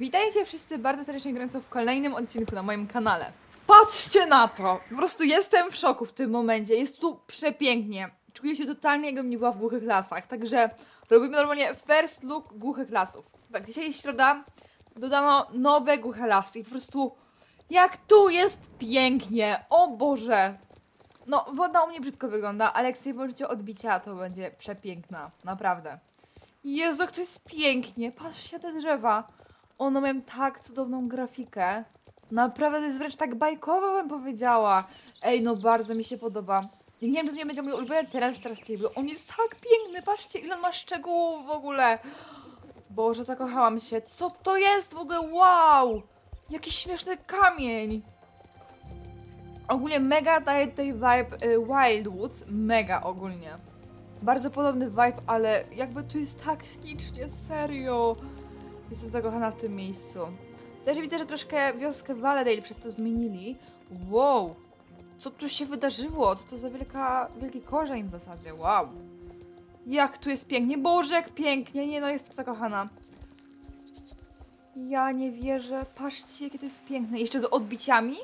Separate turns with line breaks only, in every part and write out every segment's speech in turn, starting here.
Witajcie wszyscy bardzo serdecznie grająco w kolejnym odcinku na moim kanale. Patrzcie na to! Po prostu jestem w szoku w tym momencie. Jest tu przepięknie. Czuję się totalnie jakbym nie była w głuchych lasach. Także robimy normalnie first look głuchych lasów. Tak, dzisiaj jest środa. Dodano nowe głuche lasy i po prostu jak tu jest pięknie! O Boże! No, woda u mnie brzydko wygląda, ale jak sobie włożycie odbicia, to będzie przepiękna. Naprawdę. Jezu, jak to jest pięknie. Patrzcie na te drzewa. One mają tak cudowną grafikę. Naprawdę to jest wręcz tak bajkowo, bym powiedziała. Ej, no bardzo mi się podoba. Nie wiem, czy to nie będzie mój ulubiony teren Star Stable. On jest tak piękny, patrzcie, ile on ma szczegółów w ogóle. Boże, zakochałam się. Co to jest w ogóle? Wow! Jaki śmieszny kamień. Ogólnie mega daje tutaj vibe y, Wildwoods. Mega ogólnie. Bardzo podobny vibe, ale jakby tu jest tak ślicznie, serio. Jestem zakochana w tym miejscu. Też widzę, że troszkę wioskę Valedale przez to zmienili. Wow! Co tu się wydarzyło? Co to za wielka, wielki korzeń w zasadzie? Wow! Jak tu jest pięknie! Boże, jak pięknie! Nie no, jestem zakochana. Ja nie wierzę. Patrzcie, jakie to jest piękne. Jeszcze z odbiciami?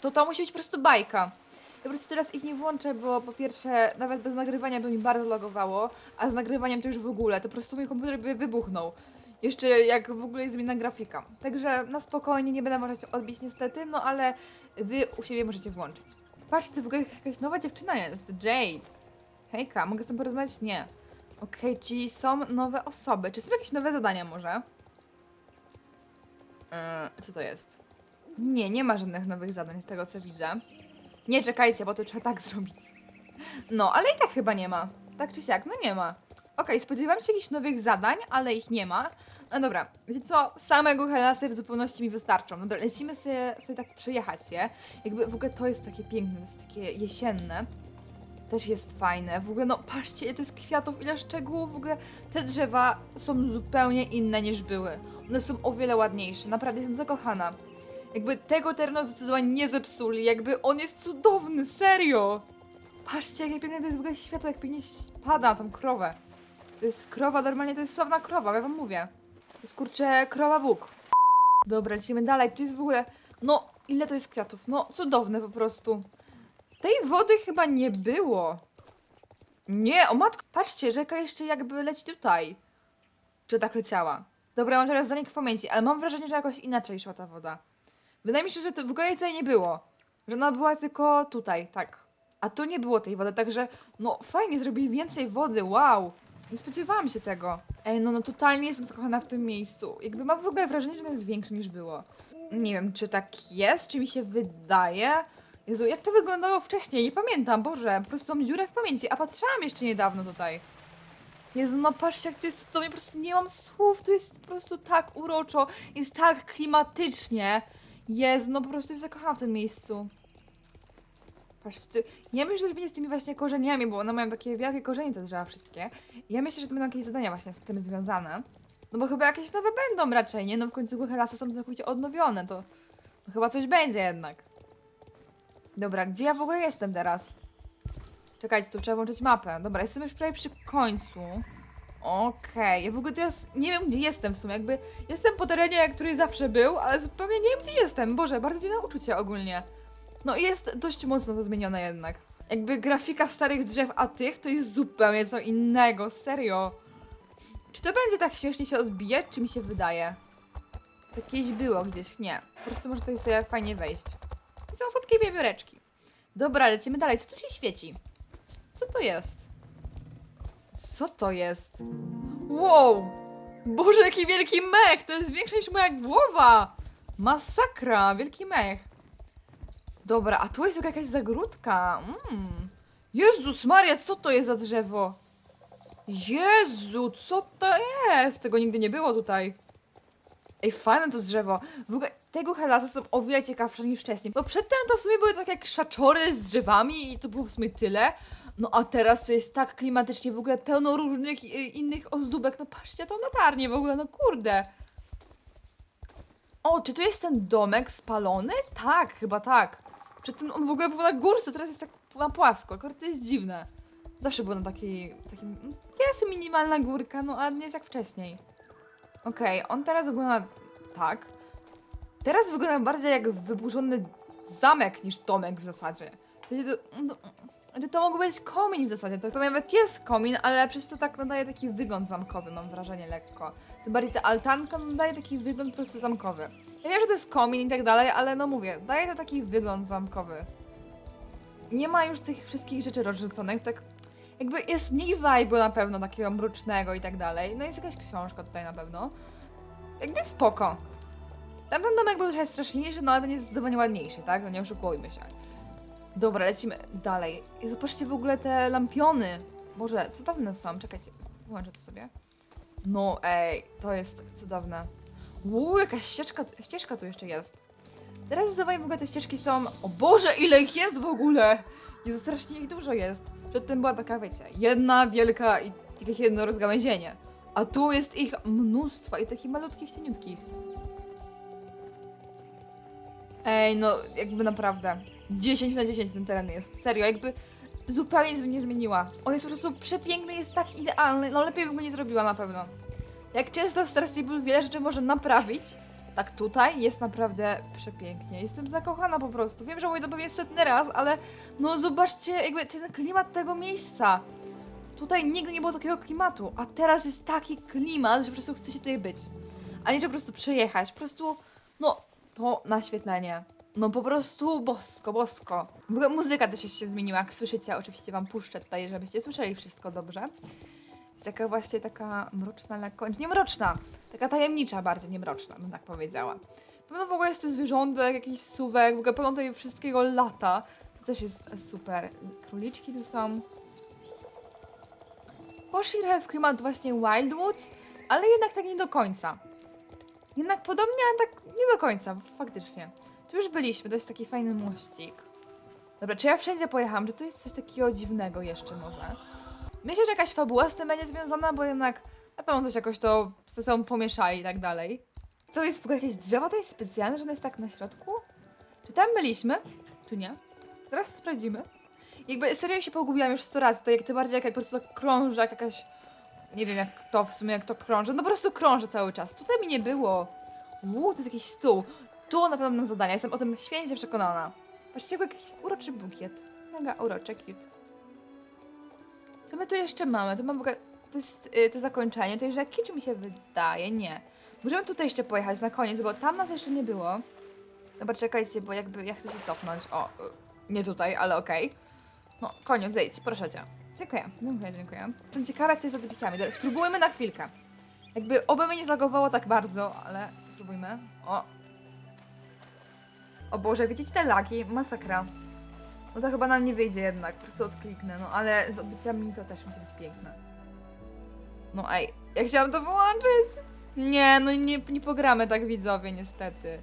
To to musi być po prostu bajka. Ja po prostu teraz ich nie włączę, bo po pierwsze, nawet bez nagrywania by mi bardzo logowało, a z nagrywaniem to już w ogóle, to po prostu mój komputer by wybuchnął. Jeszcze jak w ogóle jest zmienna grafika. Także na spokojnie, nie będę możecie odbić niestety, no ale wy u siebie możecie włączyć. Patrzcie, to w ogóle jakaś nowa dziewczyna jest, Jade. Hejka, mogę z tym porozmawiać? Nie. Okej, czyli są nowe osoby. Czy są jakieś nowe zadania może? Eee, co to jest? Nie, nie ma żadnych nowych zadań z tego co widzę. Nie, czekajcie, bo to trzeba tak zrobić. No, ale i tak chyba nie ma. Tak czy siak, no nie ma. Okej, spodziewam się jakichś nowych zadań, ale ich nie ma. No dobra, wiecie co? Same głuche lasy w zupełności mi wystarczą. No dobra, lecimy sobie, sobie tak przejechać je. Jakby w ogóle to jest takie piękne, to jest takie jesienne. Też jest fajne. W ogóle, no patrzcie, ile to jest kwiatów, ile szczegółów. W ogóle te drzewa są zupełnie inne niż były. One są o wiele ładniejsze. Naprawdę jestem zakochana. Jakby tego terenu zdecydowanie nie zepsuli. Jakby on jest cudowny, serio. Patrzcie, jakie piękne to jest w ogóle światło, jak pięknie pada na tą krowę. To jest krowa, normalnie to jest sławna krowa, ja wam mówię. Jest kurczę krowa Bóg. Dobra, lecimy dalej. Tu jest w ogóle. No, ile to jest kwiatów? No, cudowne po prostu. Tej wody chyba nie było. Nie, o matko. Patrzcie, rzeka jeszcze jakby leci tutaj. Czy tak leciała? Dobra, mam teraz zanik w pamięci, ale mam wrażenie, że jakoś inaczej szła ta woda. Wydaje mi się, że to w ogóle tutaj nie było. Że ona była tylko tutaj, tak. A tu nie było tej wody, także no fajnie, zrobili więcej wody, wow. Nie spodziewałam się tego. Ej, no, no totalnie jestem zakochana w tym miejscu. Jakby mam w ogóle wrażenie, że ono jest większe niż było. Nie wiem, czy tak jest, czy mi się wydaje. Jezu, jak to wyglądało wcześniej? Nie pamiętam, Boże, po prostu mam dziurę w pamięci, a patrzyłam jeszcze niedawno tutaj. Jezu, no patrzcie, jak to jest cudownie, po prostu nie mam słów, to jest po prostu tak uroczo, jest tak klimatycznie. Jezu, no po prostu jest zakochana w tym miejscu. Patrzcie, ja myślę, że będzie z tymi właśnie korzeniami, bo one mają takie wielkie korzenie te drzewa wszystkie. I ja myślę, że to będą jakieś zadania właśnie z tym związane. No bo chyba jakieś nowe będą raczej, nie? No w końcu lasy są całkowicie odnowione, to no chyba coś będzie jednak. Dobra, gdzie ja w ogóle jestem teraz? Czekajcie, tu trzeba włączyć mapę. Dobra, jestem już prawie przy końcu. Okej, ja w ogóle teraz nie wiem, gdzie jestem w sumie. Jakby jestem po terenie, który zawsze był, ale zupełnie nie wiem, gdzie jestem. Boże, bardzo dziwne uczucie ogólnie. No i jest dość mocno to zmienione jednak. Jakby grafika starych drzew, a tych to jest zupełnie co innego, serio. Czy to będzie tak śmiesznie się odbijać, czy mi się wydaje? Jakieś było gdzieś, nie. Po prostu może tutaj sobie fajnie wejść. Są słodkie wiewióreczki. Dobra, lecimy dalej. Co tu się świeci? Co, to jest? Co to jest? Wow! Boże, jaki wielki mech! To jest większe niż moja głowa! Masakra! Wielki mech. Dobra, a tu jest jakaś zagródka. Mm. Jezus Maria, co to jest za drzewo? Jezu, co to jest? Tego nigdy nie było tutaj. Ej, fajne to drzewo. W ogóle tego helasa są o wiele ciekawsze niż wcześniej. Bo przedtem to w sumie były takie krzaczory z drzewami i to było w sumie tyle. No a teraz to jest tak klimatycznie, w ogóle pełno różnych y, innych ozdóbek. No patrzcie, tą latarnię w ogóle, no kurde. O, czy tu jest ten domek spalony? Tak, chyba tak. Przedtem on w ogóle był na górce, teraz jest tak na płasko. Akurat to jest dziwne. Zawsze był na takiej, takim... Jest minimalna górka, no a nie jest jak wcześniej. Okej, on teraz wygląda tak. Teraz wygląda bardziej jak wyburzony zamek niż domek w zasadzie. Sensie to, no, że to mógł być komin w zasadzie. To chyba nawet jest komin, ale przez to tak nadaje taki wygląd zamkowy, mam wrażenie lekko. Tym bardziej ta altanka nadaje taki wygląd po prostu zamkowy. Ja wiem, że to jest komin i tak dalej, ale no mówię, daje to taki wygląd zamkowy. Nie ma już tych wszystkich rzeczy rozrzuconych, tak jakby jest mniej vibe'u na pewno takiego mrocznego i tak dalej. No jest jakaś książka tutaj na pewno. Jakby spoko. Tamten domek był trochę straszniejszy, no ale ten jest zdecydowanie ładniejszy, tak? No nie oszukujmy się. Dobra, lecimy dalej. I zobaczcie w ogóle te lampiony. Boże, cudowne są. Czekajcie, włączę to sobie. No ej, to jest cudowne. Uuu, jakaś ścieżka, ścieżka tu jeszcze jest. Teraz zdecydowanie w ogóle te ścieżki są... O Boże, ile ich jest w ogóle! Jezu, strasznie ich dużo jest. Przedtem była taka, wiecie, jedna wielka i jakieś jedno rozgałęzienie. A tu jest ich mnóstwo i takich malutkich, cieniutkich. Ej, no jakby naprawdę 10 na 10 ten teren jest, serio, jakby zupełnie nic by nie zmieniła. On jest po prostu przepiękny, jest tak idealny, no lepiej bym go nie zrobiła na pewno. Jak często w Star Stable wiele rzeczy może naprawić, tak tutaj jest naprawdę przepięknie. Jestem zakochana po prostu. Wiem, że mówię to pewnie setny raz, ale no zobaczcie jakby ten klimat tego miejsca. Tutaj nigdy nie było takiego klimatu, a teraz jest taki klimat, że po prostu chce się tutaj być. A nie, że po prostu przejechać, po prostu, no, to naświetlenie. No po prostu bosko, bosko. W ogóle muzyka też się zmieniła, jak słyszycie, oczywiście wam puszczę tutaj, żebyście słyszeli wszystko dobrze. Jest taka właśnie taka mroczna lekko, nie mroczna, taka tajemnicza bardziej, nie mroczna, bym tak powiedziała. Pewno w ogóle jest tu zwierzątek, jakiś suwek, w ogóle pełno tutaj wszystkiego lata. To też jest super. Króliczki tu są. Poszli trochę w klimat właśnie Wildwoods, ale jednak tak nie do końca. Jednak podobnie, ale tak nie do końca, faktycznie. Tu już byliśmy, to jest taki fajny mościk. Dobra, czy ja wszędzie pojechałam? Czy tu jest coś takiego dziwnego jeszcze może? Myślę, że jakaś fabuła z tym będzie związana, bo jednak na pewno też jakoś to ze sobą pomieszali i tak dalej. To jest w ogóle jakieś drzewo, to jest specjalne, że ono jest tak na środku? Czy tam byliśmy? Czy nie? Teraz to sprawdzimy. Jakby serio się pogubiłam już 100 razy, to jak tym bardziej jak, po prostu tak krąży, jak jakaś... Nie wiem jak to w sumie, jak to krąży. No po prostu krąży cały czas. Tutaj mi nie było. Uuu, to jest jakiś stół. Tu na pewno mam zadania, jestem o tym święcie przekonana. Patrzcie, jak jakiś uroczy bukiet. Mega uroczy, cute. Co my tu jeszcze mamy? Tu mam w ogóle... To jest y, to zakończenie tej rzeki, czy mi się wydaje? Nie. Możemy tutaj jeszcze pojechać na koniec, bo tam nas jeszcze nie było. Dobra, czekajcie, bo jakby ja chcę się cofnąć. O, y, nie tutaj, ale okej. No, koniec, zejdź, proszę cię. Dziękuję, dziękuję, dziękuję. Jestem ciekawa, jak to jest z odbiciami. Spróbujmy na chwilkę. Jakby oby mnie nie zlagowało tak bardzo, ale spróbujmy. O. O Boże, widzicie te lagi? Masakra. No to chyba nam nie wyjdzie jednak, po prostu odkliknę, no ale z odbiciami to też musi być piękne. No ej, ja chciałam to wyłączyć! Nie, no nie, nie pogramy tak widzowie, niestety.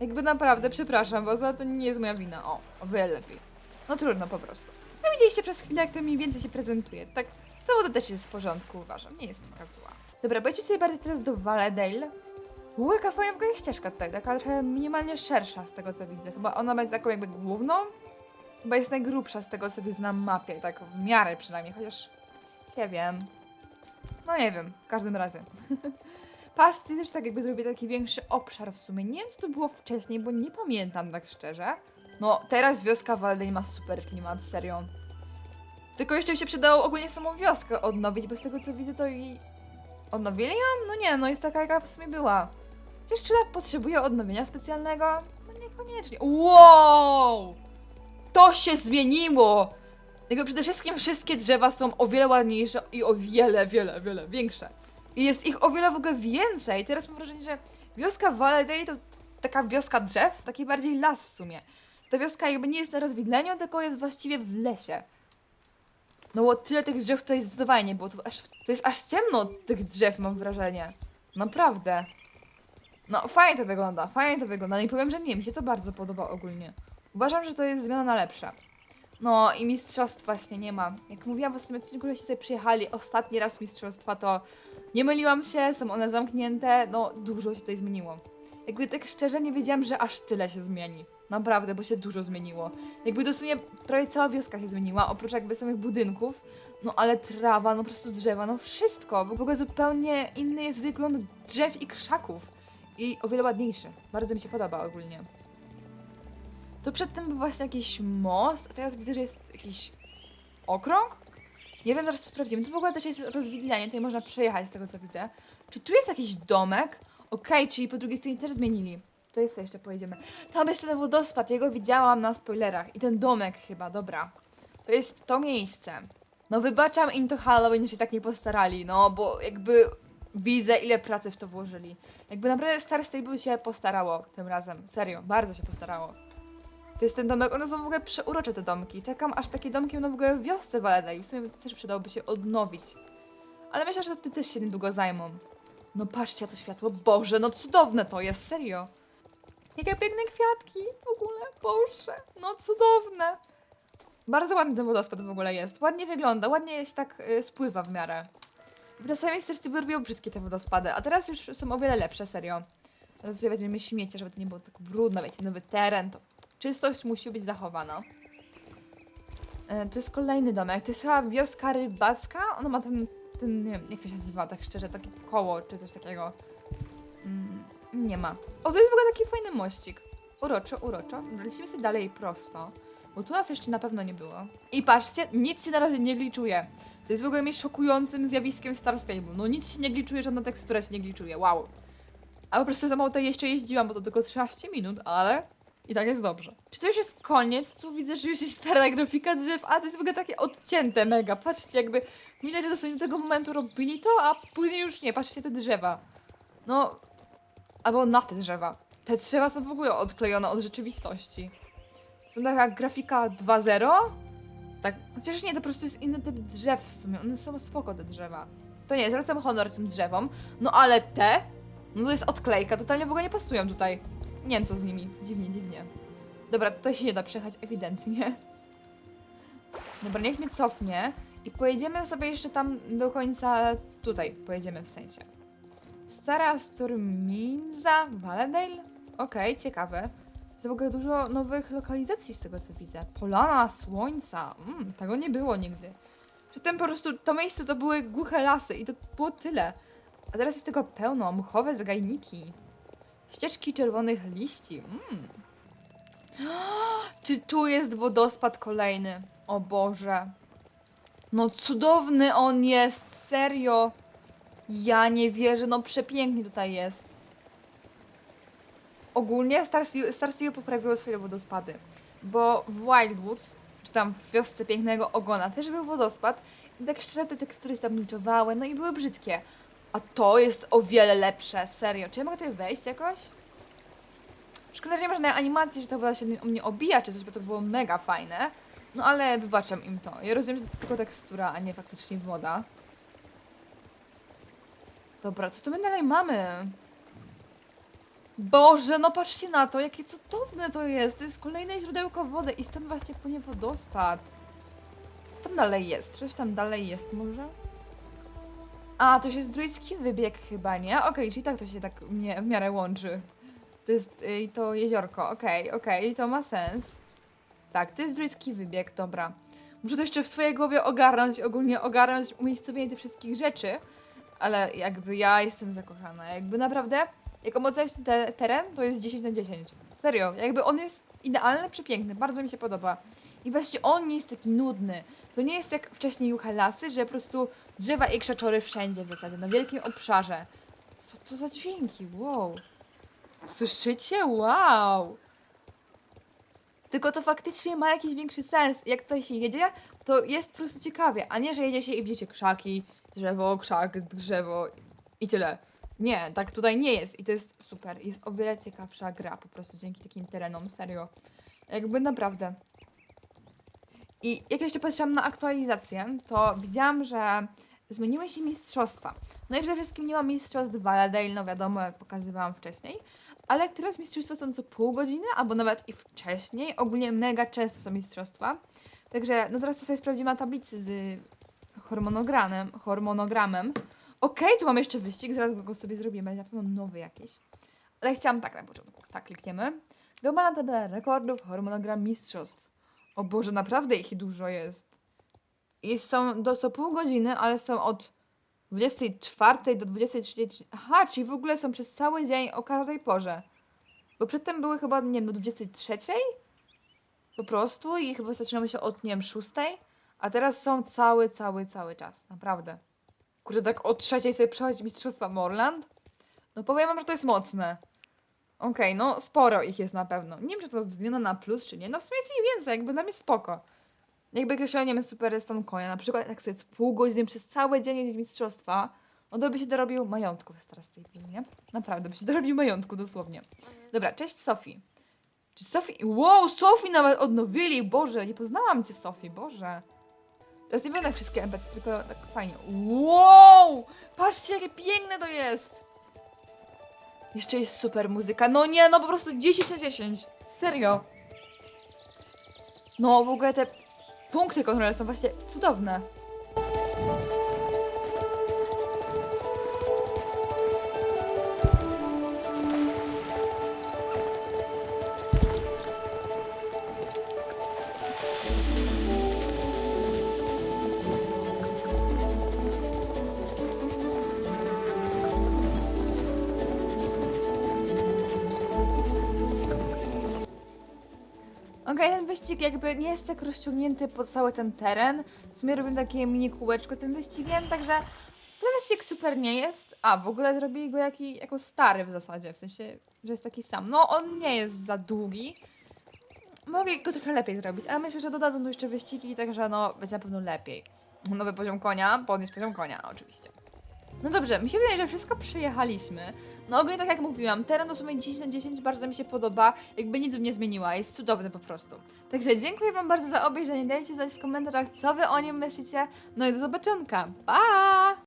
Jakby naprawdę, przepraszam was, ale to nie jest moja wina. O, wiele lepiej. No trudno po prostu. No widzieliście przez chwilę, jak to mniej więcej się prezentuje. Tak, to, to też jest w porządku, uważam. Nie jest taka zła. Dobra, pojedźcie sobie bardziej teraz do Valedale. W ogóle ścieżka tutaj, taka trochę minimalnie szersza z tego co widzę. Chyba ona będzie taką jakby główną. Chyba jest najgrubsza z tego co widzę na mapie, tak w miarę przynajmniej, chociaż nie wiem. No nie wiem, w każdym razie. Patrzcie, też tak jakby zrobię taki większy obszar w sumie. Nie wiem co to było wcześniej, bo nie pamiętam tak szczerze. No, teraz wioska Waldeń ma super klimat, serio. Tylko jeszcze by się przydało ogólnie samą wioskę odnowić, bo z tego co widzę to i... Odnowili ją? No nie, no jest taka jaka w sumie była. Ona potrzebuje odnowienia specjalnego? No niekoniecznie. Wow! To się zmieniło! Jakby przede wszystkim wszystkie drzewa są o wiele ładniejsze i o wiele, wiele, wiele większe. I jest ich o wiele w ogóle więcej. Teraz mam wrażenie, że wioska Valedale to taka wioska drzew, taki bardziej las w sumie. Ta wioska jakby nie jest na rozwidleniu, tylko jest właściwie w lesie. No bo tyle tych drzew tutaj zdecydowanie nie było. To, aż, to jest aż ciemno tych drzew, mam wrażenie. Naprawdę. No, fajnie to wygląda, fajnie to wygląda. Nie powiem, że nie, mi się to bardzo podoba ogólnie. Uważam, że to jest zmiana na lepsze. No i mistrzostw właśnie nie ma. Jak mówiłam w ostatnim odcinku, żeście sobie przyjechali ostatni raz mistrzostwa, to nie myliłam się, są one zamknięte, no dużo się tutaj zmieniło. Jakby tak szczerze nie wiedziałam, że aż tyle się zmieni. Naprawdę, bo się dużo zmieniło. Jakby dosłownie prawie cała wioska się zmieniła, oprócz jakby samych budynków. No ale trawa, no po prostu drzewa, no wszystko. W ogóle zupełnie inny jest wygląd drzew i krzaków. I o wiele ładniejszy. Bardzo mi się podoba ogólnie. Tu przedtem był właśnie jakiś most, a teraz widzę, że jest jakiś okrąg? Nie wiem, zaraz to sprawdzimy. Tu w ogóle też jest rozwidlenie, tutaj można przejechać z tego co widzę. Czy tu jest jakiś domek? Okej, czyli po drugiej stronie też zmienili. To jest co jeszcze pojedziemy. Tam jest ten wodospad, jego widziałam na spoilerach. I ten domek chyba, dobra. To jest to miejsce. No wybaczam im to Halloween, że się tak nie postarali, no bo jakby widzę ile pracy w to włożyli. Jakby naprawdę Star Stable się postarało tym razem. Serio, bardzo się postarało. To jest ten domek, one są w ogóle przeurocze te domki. Czekam aż takie domki będą w ogóle w wiosce Waledaj. W sumie też przydałoby się odnowić. Ale myślę, że ty też się niedługo zajmą. No patrzcie to światło, Boże, no cudowne to jest, serio. Jakie piękne kwiatki w ogóle, Boże, no cudowne. Bardzo ładny ten wodospad w ogóle jest. Ładnie wygląda, ładnie się tak y, spływa w miarę. Czasami serce robią brzydkie te wodospady, a teraz już są o wiele lepsze, serio. Teraz sobie weźmiemy śmiecie, żeby to nie było tak brudno, wiecie, nowy teren, to czystość musi być zachowana. E, to jest kolejny domek, to jest chyba wioska rybacka, ona ma ten, ten, nie wiem, jak to się nazywa, tak szczerze, takie koło, czy coś takiego. Mm, nie ma. O, to jest w ogóle taki fajny mościk. Uroczo, uroczo. Lecimy sobie dalej prosto. Bo tu nas jeszcze na pewno nie było. I patrzcie, nic się na razie nie gliczuje. To jest w ogóle mnie szokującym zjawiskiem w Star Stable. No nic się nie gliczuje, żadna tekstura się nie gliczuje. Wow. A po prostu za mało tutaj jeszcze jeździłam, bo to tylko 13 minut, ale i tak jest dobrze. Czy to już jest koniec? Tu widzę, że już jest stara grafika drzew, a to jest w ogóle takie odcięte mega. Patrzcie, jakby widać, że dosłownie do tego momentu robili to, a później już nie. Patrzcie te drzewa. No, albo na te drzewa. Te drzewa są w ogóle odklejone od rzeczywistości. Są taka grafika 2.0. Tak, chociaż nie, to po prostu jest inny typ drzew w sumie. One są spoko, te drzewa. To nie, zwracam honor tym drzewom. No ale te, no to jest odklejka, totalnie w ogóle nie pasują tutaj. Nie wiem co z nimi. Dziwnie, dziwnie. Dobra, tutaj się nie da przejechać, ewidentnie. Dobra, niech mnie cofnie. I pojedziemy sobie jeszcze tam do końca, tutaj pojedziemy w sensie. Stara Sturminza, Valedale? Okej, ciekawe. Jest w ogóle dużo nowych lokalizacji z tego co widzę. Polana Słońca. Mm, tego nie było nigdy. Przedtem po prostu to miejsce to były głuche lasy i to było tyle. A teraz jest tego pełno. Mchowe zagajniki. Ścieżki czerwonych liści. Mm. Czy tu jest wodospad kolejny? O Boże. No cudowny on jest, serio. Ja nie wierzę, no przepięknie tutaj jest. Ogólnie Star Steel, poprawiło swoje wodospady, bo w Wildwoods, czy tam w wiosce pięknego ogona też był wodospad i tak szczerze te tekstury tam niczowały, no i były brzydkie. A to jest o wiele lepsze, serio. Czy ja mogę tutaj wejść jakoś? Szkoda, że nie ma żadnej animacji, że ta woda się o mnie obija czy coś, bo to było mega fajne. No ale wybaczam im to. Ja rozumiem, że to tylko tekstura, a nie faktycznie woda. Dobra, co tu my dalej mamy? Boże, no patrzcie na to, jakie cudowne to jest. To jest kolejne źródełko wody i stąd właśnie płynie wodospad. Co tam dalej jest? Coś tam dalej jest może? A, to już jest druidzki wybieg chyba, nie? Okej, czyli tak to się tak mnie w miarę łączy. To jest y, to jeziorko, okej, okej, to ma sens. Tak, to jest druidzki wybieg, dobra. Muszę to jeszcze w swojej głowie ogarnąć, ogólnie ogarnąć umiejscowienie tych wszystkich rzeczy, ale jakby ja jestem zakochana, jakby naprawdę, jak oceniać ten te teren, to jest 10 na 10. Serio, jakby on jest idealny, przepiękny, bardzo mi się podoba. I właśnie on nie jest taki nudny. To nie jest jak wcześniej Jucha Lasy, że po prostu drzewa i krzaczory wszędzie w zasadzie, na wielkim obszarze. Co to za dźwięki? Wow. Słyszycie? Wow. Tylko to faktycznie ma jakiś większy sens. Jak tutaj się jedzie, to jest po prostu ciekawie, a nie, że jedzie się i widzicie krzaki, drzewo, krzak, drzewo i tyle. Nie, tak tutaj nie jest i to jest super. Jest o wiele ciekawsza gra po prostu dzięki takim terenom, serio. Jakby naprawdę. I jak jeszcze patrzyłam na aktualizację, to widziałam, że zmieniły się mistrzostwa. No i przede wszystkim nie ma mistrzostw Valedale, no wiadomo, jak pokazywałam wcześniej, ale teraz mistrzostwa są co pół godziny, albo nawet i wcześniej. Ogólnie mega często są mistrzostwa. Także, no teraz to sobie sprawdzimy na tablicy z hormonogramem. hormonogramem. Okej, tu mam jeszcze wyścig, zaraz go sobie zrobimy, na pewno nowy jakiś. Ale chciałam tak na początku, tak klikniemy. Globalna tabela rekordów, hormonogram mistrzostw. O Boże, naprawdę ich dużo jest. I są do co pół godziny, ale są od 24 do 23. Aha, czyli w ogóle są przez cały dzień o każdej porze. Bo przedtem były chyba, nie wiem, do 23? Po prostu i chyba zaczynały się od, nie wiem, 6? A teraz są cały, cały, cały czas. Naprawdę. Kurde, tak o trzeciej sobie przechodzi Mistrzostwa Morland? No powiem wam, że to jest mocne. Okej, no sporo ich jest na pewno. Nie wiem, czy to zmiana na plus, czy nie. No w sumie jest ich więcej, jakby dla mnie spoko. Jakby ktoś miał, nie wiem, super stan konia, na przykład jak sobie pół godziny przez cały dzień jeździć mistrzostwa, no to by się dorobił majątku teraz tej chwili, nie? Naprawdę, by się dorobił majątku, dosłownie. Dobra, cześć Sofii. Czy Sofii... Wow, Sofii nawet odnowili! Boże, nie poznałam cię, Sofii, Boże. Teraz nie będę wszystkie NPC, tylko tak fajnie. Wow! Patrzcie, jakie piękne to jest! Jeszcze jest super muzyka. No nie, no po prostu 10 na 10. Serio. No w ogóle te punkty kontrolne są właśnie cudowne. Wyścig jakby nie jest tak rozciągnięty po cały ten teren. W sumie robimy takie mini kółeczko tym wyścigiem, także ten wyścig super nie jest. A, w ogóle zrobili go jaki, jako stary w zasadzie, w sensie, że jest taki sam. No, on nie jest za długi. Mogli go trochę lepiej zrobić, ale myślę, że dodadzą tu jeszcze wyścigi, także no, będzie na pewno lepiej. Nowy poziom konia, podnieść poziom konia, oczywiście. No dobrze, mi się wydaje, że wszystko przejechaliśmy. No ogólnie tak jak mówiłam, teren dosłownie 10 na 10 bardzo mi się podoba, jakby nic bym nie zmieniła, jest cudowny po prostu. Także dziękuję wam bardzo za obejrzenie, dajcie znać w komentarzach, co wy o nim myślicie, no i do zobaczonka, pa!